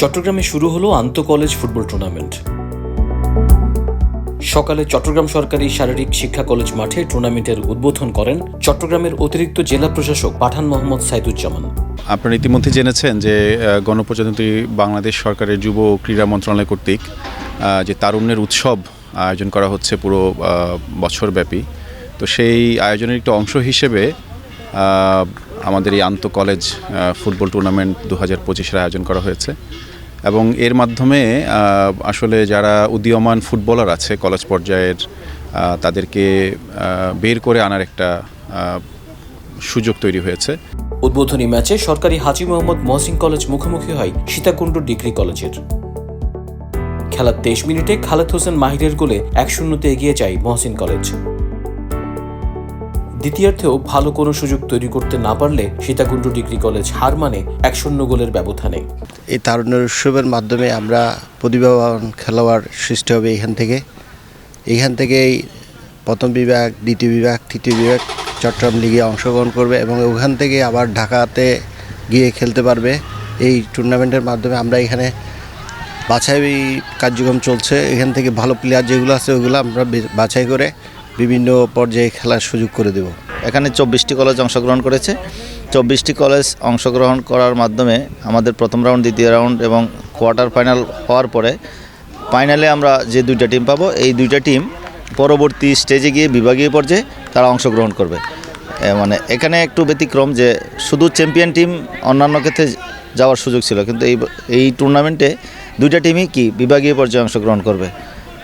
চট্টগ্রামে শুরু হলো আন্তঃ কলেজ ফুটবল টুর্নামেন্ট সকালে চট্টগ্রাম সরকারি শারীরিক শিক্ষা কলেজ মাঠে টুর্নামেন্টের উদ্বোধন করেন চট্টগ্রামের অতিরিক্ত জেলা প্রশাসক পাঠান মোহাম্মদ সাইদুজ্জামান। আপনারা ইতিমধ্যে জেনেছেন যে গণপ্রজাতন্ত্রী বাংলাদেশ সরকারের যুব ক্রীড়া মন্ত্রণালয় কর্তৃক যে তারুণ্যের উৎসব আয়োজন করা হচ্ছে পুরো বছরব্যাপী। তো সেই আয়োজনের একটি অংশ হিসেবে আমাদের এই আন্ত কলেজ ফুটবল টুর্নামেন্ট দু হাজার পঁচিশের আয়োজন করা হয়েছে। এবং এর মাধ্যমে আসলে যারা উদীয়মান ফুটবলার আছে, কলেজ পর্যায়ের তাদেরকে বের করে আনার একটা সুযোগ তৈরি হয়েছে। উদ্বোধনী ম্যাচে সরকারি হাজি মোহাম্মদ মহসিন কলেজ মুখোমুখি হয় সীতাকুণ্ড ডিগ্রি কলেজের। খেলার তেইশ মিনিটে খালেদ হোসেন মাহিরের গোলে এক শূন্যতে এগিয়ে যায় মহসিন কলেজ। দ্বিতীয়ার্ধেও ভালো কোনো সুযোগ তৈরি করতে না পারলে সীতাকুণ্ড ডিগ্রি কলেজ হার মানে এক শূন্য গোলের ব্যবধানে। এই তারুণ্যের উৎসবের মাধ্যমে আমরা প্রতিভাবান খেলোয়াড় সৃষ্টি হবে এখান থেকে। এখান থেকেই প্রথম বিভাগ, দ্বিতীয় বিভাগ, তৃতীয় বিভাগ চট্টগ্রাম লিগে অংশগ্রহণ করবে এবং ওখান থেকে আবার ঢাকাতে গিয়ে খেলতে পারবে। এই টুর্নামেন্টের মাধ্যমে আমরা এখানে বাছাই কার্যক্রম চলছে। এখান থেকে ভালো প্লেয়ার যেগুলো আছে ওগুলো আমরা বাছাই করে বিভিন্ন পর্যায়ে খেলার সুযোগ করে দেবো। এখানে চব্বিশটি কলেজ অংশগ্রহণ করেছে। চব্বিশটি কলেজ অংশগ্রহণ করার মাধ্যমে আমাদের প্রথম রাউন্ড দ্বিতীয় রাউন্ড এবং কোয়ার্টার ফাইনাল হওয়ার পরে ফাইনালে আমরা যে দুইটা টিম পাবো, এই দুইটা টিম পরবর্তী স্টেজে গিয়ে বিভাগীয় পর্যায়ে তারা অংশগ্রহণ করবে। মানে এখানে একটু ব্যতিক্রম যে শুধু চ্যাম্পিয়ন টিম অন্যান্য ক্ষেত্রে যাওয়ার সুযোগ ছিল, কিন্তু এই এই টুর্নামেন্টে দুইটা টিমই কি বিভাগীয় পর্যায়ে অংশগ্রহণ করবে।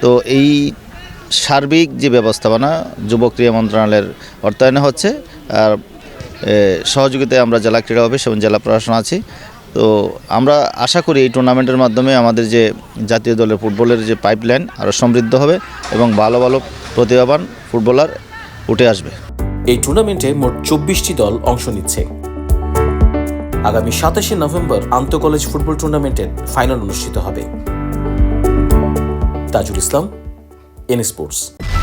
তো এই সার্বিক যে ব্যবস্থাপনা যুব ক্রীড়া মন্ত্রণালয়ের অর্থায়নে হচ্ছে, আর সহযোগিতায় আমরা জেলা ক্রীড়া অফিস এবং জেলা প্রশাসন আছি। তো আমরা আশা করি এই টুর্নামেন্টের মাধ্যমে আমাদের যে জাতীয় দলের ফুটবলের যে পাইপলাইন আরও সমৃদ্ধ হবে এবং ভালো ভালো প্রতিভাবান ফুটবলার উঠে আসবে। এই টুর্নামেন্টে মোট চব্বিশটি দল অংশ নিচ্ছে। আগামী সাতাশে নভেম্বর আন্তঃকলেজ ফুটবল টুর্নামেন্টের ফাইনাল অনুষ্ঠিত হবে। Tajul Islam en Sports.